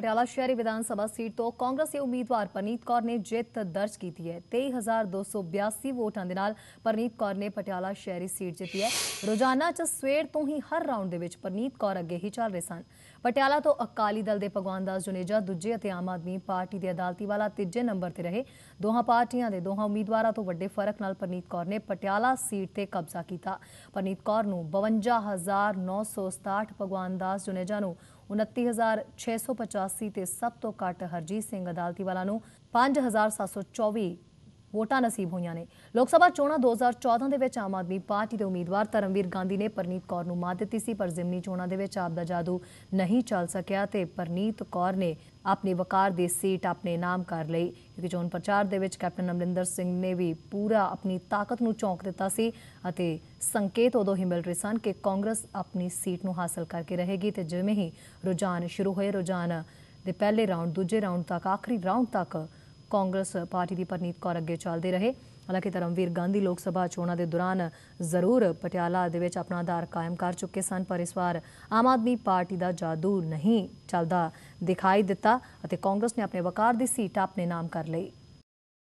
ਪਟਿਆਲਾ ਸ਼ਹਿਰੀ ਵਿਧਾਨ ਸਭਾ ਸੀਟ ਤੋਂ ਕਾਂਗਰਸੀ ਉਮੀਦਵਾਰ ਪਰਨੀਤ ਕੌਰ ਨੇ ਜਿੱਤ ਦਰਜ ਕੀਤੀ ਹੈ। 23282 ਵੋਟਾਂ ਦੇ ਨਾਲ ਪਰਨੀਤ ਕੌਰ ਨੇ ਪਟਿਆਲਾ ਸ਼ਹਿਰੀ ਸੀਟ ਜਿੱਤੀ ਹੈ। ਰੋਜ਼ਾਨਾ ਚ ਸਵੇਰ ਤੋਂ ਹੀ ਹਰ ਰਾਉਂਡ ਦੇ ਵਿੱਚ ਪਰਨੀਤ ਕੌਰ ਅੱਗੇ ਹੀ ਚੱਲ ਰਹੇ ਸਨ। ਪਟਿਆਲਾ ਤੋਂ ਅਕਾਲੀ ਦਲ ਦੇ ਭਗਵਾਨ ਦਾਸ ਜੁਨੇਜਾ, ਦੂਜੇ ਅਤੇ ਆਮ ਆਦਮੀ ਪਾਰਟੀ ਦੇ ਅਦਾਲਤੀ ਵਾਲਾ ਤੀਜੇ ਨੰਬਰ ਤੇ ਰਹੇ। ਦੋਹਾਂ ਪਾਰਟੀਆਂ ਦੇ ਦੋਹਾਂ ਉਮੀਦਵਾਰਾਂ ਤੋਂ ਵੱਡੇ ਫ਼ਰਕ ਨਾਲ ਪਰਨੀਤ ਕੌਰ ਨੇ ਪਟਿਆਲਾ ਸੀਟ ਤੇ ਕਬਜ਼ਾ ਕੀਤਾ। ਪਰਨੀਤ ਕੌਰ ਨੂੰ 52967 ਭਗਵਾਨ ਦਾਸ ਜੁਨੇਜਾ ਨੂੰ 29685 ਤੇ ਸਭ ਤੋਂ ਘੱਟ ਹਰਜੀਤ ਸਿੰਘ ਅਦਾਲਤੀ ਵਾਲਾ ਨੂੰ 5724 ਵੋਟਾਂ ਨਸੀਬ ਹੋਈਆਂ ਨੇ। ਲੋਕ ਸਭਾ ਚੋਣਾਂ 2014 ਦੇ ਵਿੱਚ ਆਮ ਆਦਮੀ ਪਾਰਟੀ ਦੇ ਉਮੀਦਵਾਰ ਧਰਮਵੀਰ ਗਾਂਧੀ ਨੇ ਪਰਨੀਤ ਕੌਰ ਨੂੰ ਮਾਤ ਦਿੱਤੀ ਸੀ, ਪਰ ਜ਼ਿਮਨੀ ਚੋਣਾਂ ਦੇ ਵਿੱਚ ਆਪ ਦਾ ਜਾਦੂ ਨਹੀਂ ਚੱਲ ਸਕਿਆ ਤੇ ਪਰਨੀਤ ਕੌਰ ਨੇ ਆਪਣੀ ਵਕਾਰ ਦੀ ਸੀਟ ਆਪਣੇ ਨਾਮ ਕਰ ਲਈ। ਕਿਉਂਕਿ ਚੋਣ ਪ੍ਰਚਾਰ ਦੇ ਵਿੱਚ ਕੈਪਟਨ ਅਮਰਿੰਦਰ ਸਿੰਘ ਨੇ ਵੀ ਪੂਰਾ ਆਪਣੀ ਤਾਕਤ ਨੂੰ ਚੌਂਕ ਦਿੱਤਾ ਸੀ ਅਤੇ ਸੰਕੇਤ ਉਦੋਂ ਹੀ ਮਿਲ ਰਹੇ ਸਨ ਕਿ ਕਾਂਗਰਸ ਆਪਣੀ ਸੀਟ ਨੂੰ ਹਾਸਲ ਕਰਕੇ ਰਹੇਗੀ ਤੇ ਜਿਵੇਂ ਹੀ ਰੁਝਾਨ ਸ਼ੁਰੂ ਹੋਏ, ਰੁਝਾਨ ਦੇ ਪਹਿਲੇ ਰਾਉਂਡ ਦੂਜੇ ਰਾਉਂਡ ਤੱਕ, ਆਖਰੀ ਰਾਉਂਡ ਤੱਕ ਕਾਂਗਰਸ ਪਾਰਟੀ ਦੀ ਪਰਨੀਤ ਕੌਰ ਅੱਗੇ ਚੱਲਦੇ ਰਹੇ। ਹਾਲਾਂਕਿ ਧਰਮਵੀਰ ਗਾਂਧੀ ਲੋਕ ਸਭਾ ਚੋਣਾਂ ਦੇ ਦੌਰਾਨ ਜ਼ਰੂਰ ਪਟਿਆਲਾ ਦੇ ਵਿੱਚ ਆਪਣਾ ਆਧਾਰ ਕਾਇਮ ਕਰ ਚੁੱਕੇ ਸਨ, ਪਰ ਇਸ ਵਾਰ ਆਮ ਆਦਮੀ ਪਾਰਟੀ ਦਾ ਜਾਦੂ ਨਹੀਂ ਚੱਲਦਾ ਦਿਖਾਈ ਦਿੱਤਾ ਅਤੇ ਕਾਂਗਰਸ ਨੇ ਆਪਣੇ ਵਕਾਰ ਦੀ ਸੀਟ ਆਪਣੇ ਨਾਮ ਕਰ ਲਈ।